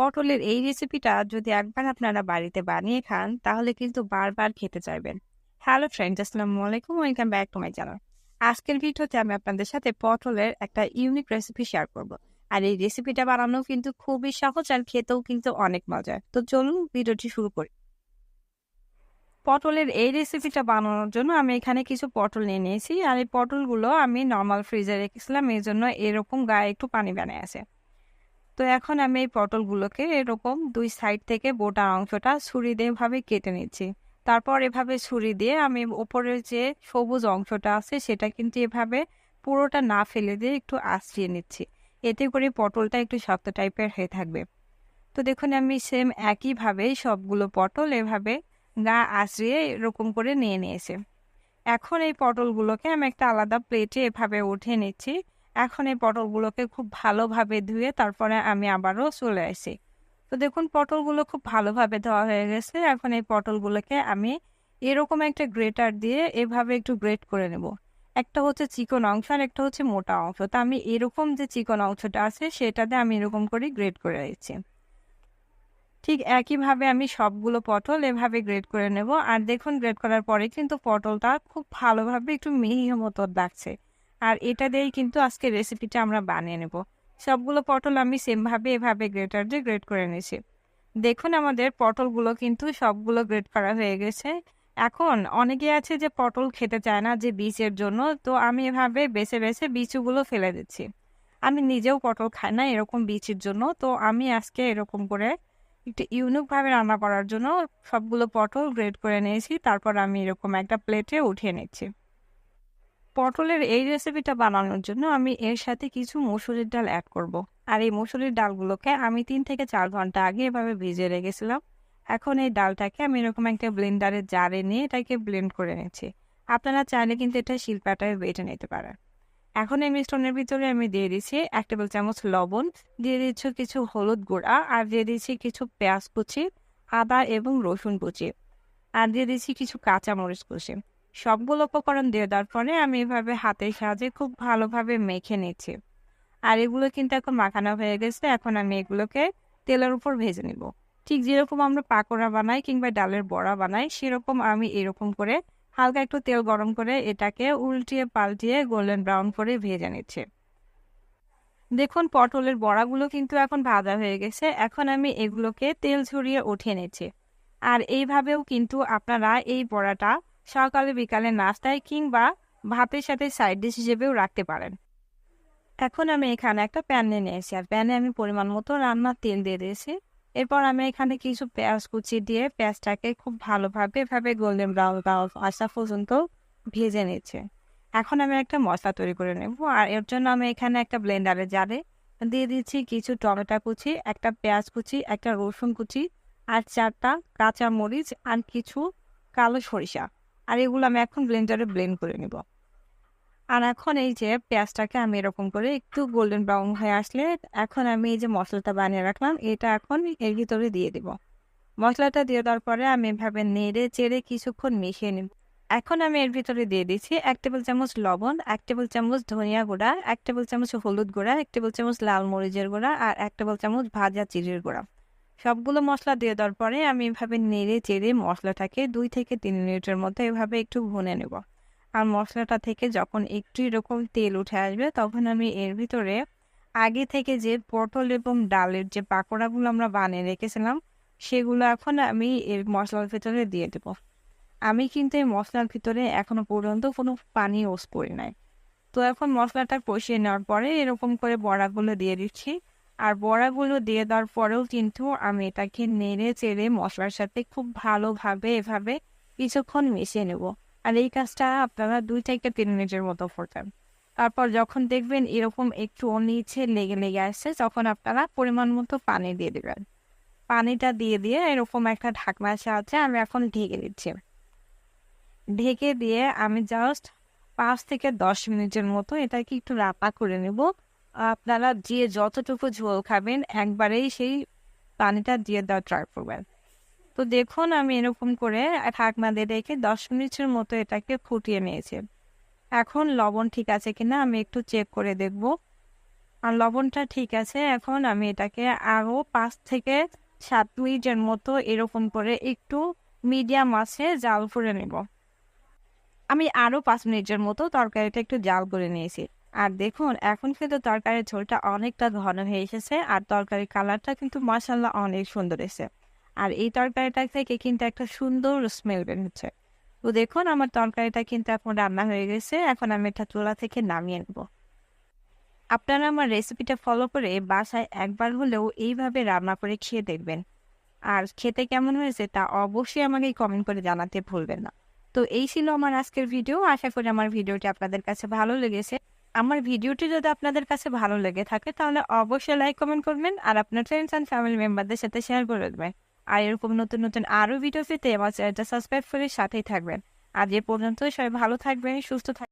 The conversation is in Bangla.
পটলের এই রেসিপিটা যদি একবার আপনারা বাড়িতে বানিয়ে খান, তাহলে কিন্তু বারবার খেতে চাইবেন। হ্যালো ফ্রেন্ডস আসসালামু আলাইকুম welcome back to my channel আজকের ভিডিওতে আমি আপনাদের সাথে পটলের একটা ইউনিক রেসিপি শেয়ার করব। আর এই রেসিপিটা বানানো কিন্তু খুবই সহজ আর খেতেও কিন্তু অনেক মজার। তো চলুন ভিডিওটি শুরু করি। পটলের এই রেসিপিটা বানানোর জন্য আমি এখানে কিছু পটল নিয়ে নিয়েছি। আর এই পটলগুলো আমি নর্মাল ফ্রিজে রেখেছিলাম এই জন্য এরকম গায়ে একটু পানি বানিয়ে আছে। তো এখন আমি এই পটলগুলোকে এরকম দুই সাইড থেকে বোটা অংশটা ছুরি দিয়ে ভাবে কেটে নিচ্ছি। তারপর এভাবে ছুরি দিয়ে আমি ওপরের যে সবুজ অংশটা আছে সেটা কিন্তু এভাবে পুরোটা না ফেলে দিয়ে একটু আশ্রিয়ে নিচ্ছি। এতে করে পটলটা একটু শক্ত টাইপের হয়ে থাকবে। তো দেখুন, আমি সেম একইভাবে সবগুলো পটল এভাবে গা আশ্রিয়ে এরকম করে নিয়ে নিয়েছে। এখন এই পটলগুলোকে আমি একটা আলাদা প্লেটে এভাবে উঠে নিচ্ছি। এখন এই পটলগুলোকে খুব ভালোভাবে ধুয়ে তারপরে আমি আবারও চলে আসি। তো দেখুন, পটলগুলো খুব ভালোভাবে ধোয়া হয়ে গেছে। এখন এই পটলগুলোকে আমি এরকম একটা গ্রেটার দিয়ে এভাবে একটু গ্রেট করে নেব। একটা হচ্ছে চিকন অংশ আর একটা হচ্ছে মোটা অংশ। তো আমি এরকম যে চিকন অংশটা আছে, সেটাতে আমি এরকম করে গ্রেট করে দিচ্ছি। ঠিক একইভাবে আমি সবগুলো পটল এভাবে গ্রেড করে নেব। আর দেখুন গ্রেড করার পরে কিন্তু পটলটা খুব ভালোভাবে একটু মিহি মতো লাগছে। আর এটা দিয়েই কিন্তু আজকে রেসিপিটা আমরা বানিয়ে নেব। সবগুলো পটল আমি সেমভাবে এভাবে গ্রেটার দিয়ে গ্রেড করে নিয়েছি। দেখুন আমাদের পটলগুলো কিন্তু সবগুলো গ্রেড করা হয়ে গেছে। এখন অনেকে আছে যে পটল খেতে চায় না যে বীজের জন্য, তো আমি এভাবে বেছে বেছে বীজগুলো ফেলে দিচ্ছি। আমি নিজেও পটল খাই না এরকম বীজের জন্য, তো আমি আজকে এরকম করে একটু ইউনিকভাবে রান্না করার জন্য সবগুলো পটল গ্রেড করে নিয়েছি। তারপর আমি এরকম একটা প্লেটে উঠিয়ে নিচ্ছি। পটলের এই রেসিপিটা বানানোর জন্য আমি এর সাথে কিছু মসুরির ডাল অ্যাড করব। আর এই মসুরির ডালগুলোকে আমি তিন থেকে চার ঘণ্টা আগে এভাবে ভিজে রেখেছিলাম। এখন এই ডালটাকে আমি এরকম একটা ব্লেন্ডারের জারে নিয়ে এটাকে ব্লেন্ড করে নিচ্ছি। আপনারা চাইলে কিন্তু এটা শিল্পাটায় বেটে নিতে পারেন। এখন এই মিশ্রণের ভিতরে আমি দিয়ে দিচ্ছি এক টেবিল চামচ লবণ, দিয়ে দিচ্ছি কিছু হলুদ গুঁড়া, আর দিয়ে দিচ্ছি কিছু পেঁয়াজ কুচি, আদা এবং রসুন কুচি, আর দিয়ে দিচ্ছি কিছু কাঁচামরিচ কুচি। সবগুলো উপকরণ দিয়ে দেওয়ার পরে আমি এভাবে হাতের সাহায্যে খুব ভালোভাবে মেখে নিচ্ছি। আর এগুলো কিন্তু এখন মাখানো হয়ে গেছে, এখন আমি এগুলোকে তেলের উপর ভেজে নিব। ঠিক যেরকম আমরা পাকোড়া বানাই কিংবা ডালের বড়া বানাই, সেরকম আমি এরকম করে হালকা একটু তেল গরম করে এটাকে উল্টিয়ে পাল্টিয়ে গোল্ডেন ব্রাউন করে ভেজে নিচ্ছে। দেখুন, পটলের বড়াগুলো কিন্তু এখন ভাজা হয়ে গেছে, এখন আমি এগুলোকে তেল ছড়িয়ে উঠিয়ে নিচ্ছি। আর এইভাবেও কিন্তু আপনারা এই বড়াটা সকালে, বিকালে নাস্তায় কিংবা ভাতের সাথে সাইড ডিশ হিসেবেও রাখতে পারেন। এখন আমি এখানে একটা প্যান নিয়ে নিয়েছি। আর প্যানে আমি পরিমাণ মতো রান্নার তেল দিয়ে দিয়েছি। এরপর আমি এখানে কিছু পেঁয়াজ কুচি দিয়ে পেঁয়াজটাকে খুব ভালোভাবে, এভাবে গোল্ডেন ব্রাউন ব্রাউন আসা পর্যন্ত ভেজে নিচ্ছে এখন আমি একটা মশলা তৈরি করে নেব। আর এর জন্য আমি এখানে একটা ব্লেন্ডারে জারে দিয়ে দিচ্ছি কিছু টমেটো কুচি, একটা পেঁয়াজ কুচি, একটা রসুন কুচি, আর চারটা কাঁচা মরিচ আর কিছু কালো সরিষা। আর এগুলো আমি এখন ব্লেন্ডারে ব্লেন্ড করে নিব। আর এখন এই যে পেঁয়াজটাকে আমি এরকম করে একটু গোল্ডেন ব্রাউন হয়ে আসলে এখন আমি এই যে মশলাটা বানিয়ে রাখলাম, এটা এখন এর ভিতরে দিয়ে দিব। মশলাটা দিয়ে দেওয়ার পরে আমি এভাবে নেড়ে চেড়ে কিছুক্ষণ মিশিয়ে নিব। এখন আমি এর ভিতরে দিয়ে দিচ্ছি এক টেবিল চামচ লবণ, এক টেবিল চামচ ধনিয়া গুঁড়া, এক টেবিল চামচ হলুদ গুঁড়া, এক টেবিল চামচ লাল মরিচের গুঁড়া আর এক টেবিল চামচ ভাজা চিড়ের গুঁড়া। সবগুলো মশলা দিয়ে দেওয়ার পরে আমি এভাবে নেড়ে চেড়ে মশলাটাকে দুই থেকে তিন মিনিটের মধ্যে এভাবে একটু ভুনে নেব। আর মশলাটা থেকে যখন একটু এরকম তেল উঠে আসবে, তখন আমি এর ভিতরে আগে থেকে যে পটল এবং ডালের যে পাকোড়াগুলো আমরা বানিয়ে রেখেছিলাম, সেগুলো এখন আমি এর মশলার ভিতরে দিয়ে দেব। আমি কিন্তু এই মশলার ভিতরে এখনও পর্যন্ত কোনো পানি ওস করি নাই। তো এখন মশলাটা কষিয়ে নেওয়ার পরে এরকম করে বড়াগুলো দিয়ে দিচ্ছি। আর বড়াগুলো দিয়ে দেওয়ার পরেও কিন্তু আমি এটাকে নেড়ে চেড়ে মশলার সাথে খুব ভালোভাবে এভাবে কিছুক্ষণ মিশিয়ে নেব। আর এই কাজটা আপনারা দুই থেকে তিন মিনিটের মতো করতেন তারপর যখন দেখবেন এরকম একটু নিচে লেগে লেগে আসছে, তখন আপনারা পরিমাণ মতো পানি দিয়ে দেবেন। পানিটা দিয়ে দিয়ে এরকম একটা ঢাকনার সাহায্যে আমি এখন ঢেকে দিচ্ছি। ঢেকে দিয়ে আমি জাস্ট পাঁচ থেকে দশ মিনিটের মতো এটাকে একটু রাপা করে নেব। আপনারা যে যতটুকু ঝোল খাবেন, একবারেই সেই পানিটা দিয়ে দেওয়া ট্রাই করবেন। তো দেখুন আমি এরকম করে ঢাকনা দিয়ে রেখে দশ মিনিটের মতো এটাকে ফুটিয়ে নিয়েছি। এখন লবণ ঠিক আছে কিনা আমি একটু চেক করে দেখব। আর লবণটা ঠিক আছে, এখন আমি এটাকে আরও পাঁচ থেকে সাত মিনিটের মতো এরকম করে একটু মিডিয়াম আছে জাল করে নেব। আমি আরও পাঁচ মিনিটের মতো তরকারিটা একটু জাল করে নিয়েছি। আর দেখুন, এখন কিন্তু তরকারির ঝোলটা অনেকটা ঘন হয়ে এসেছে আর তরকারির কালারটা কিন্তু মাসাল্লাহ অনেক সুন্দর এসেছে। আর এই তরকারিটা থেকে কিন্তু একটা সুন্দর স্মেল বের হচ্ছে। তো দেখুন, আমার তরকারিটা কিন্তু এখন রান্না হয়ে গেছে। এখন আমি এটা চুলা থেকে নামিয়ে নেব। আপনারা আমার রেসিপিটা ফলো করে বাসায় একবার হলেও এইভাবে রান্না করে খেয়ে দেখবেন। আর খেতে কেমন হয়েছে তা অবশ্যই আমাকে কমেন্ট করে জানাতে ভুলবেন না। তো এই ছিল আমার আজকের ভিডিও আশা করি আমার ভিডিওটি আপনাদের কাছে ভালো লেগেছে। আমার ভিডিওটি যদি আপনাদের কাছে ভালো লেগে থাকে, তাহলে অবশ্যই লাইক কমেন্ট করবেন আর আপনার ফ্রেন্ডস অ্যান্ড ফ্যামিলি মেম্বারদের সাথে শেয়ার করে দেবেন। আর এরকম নতুন নতুন আরও ভিডিও পেতে আমার চ্যানেলটা সাবস্ক্রাইব করে সাথেই থাকবেন। আজ এ পর্যন্ত সবাই ভালো থাকবেন, সুস্থ থাকবেন।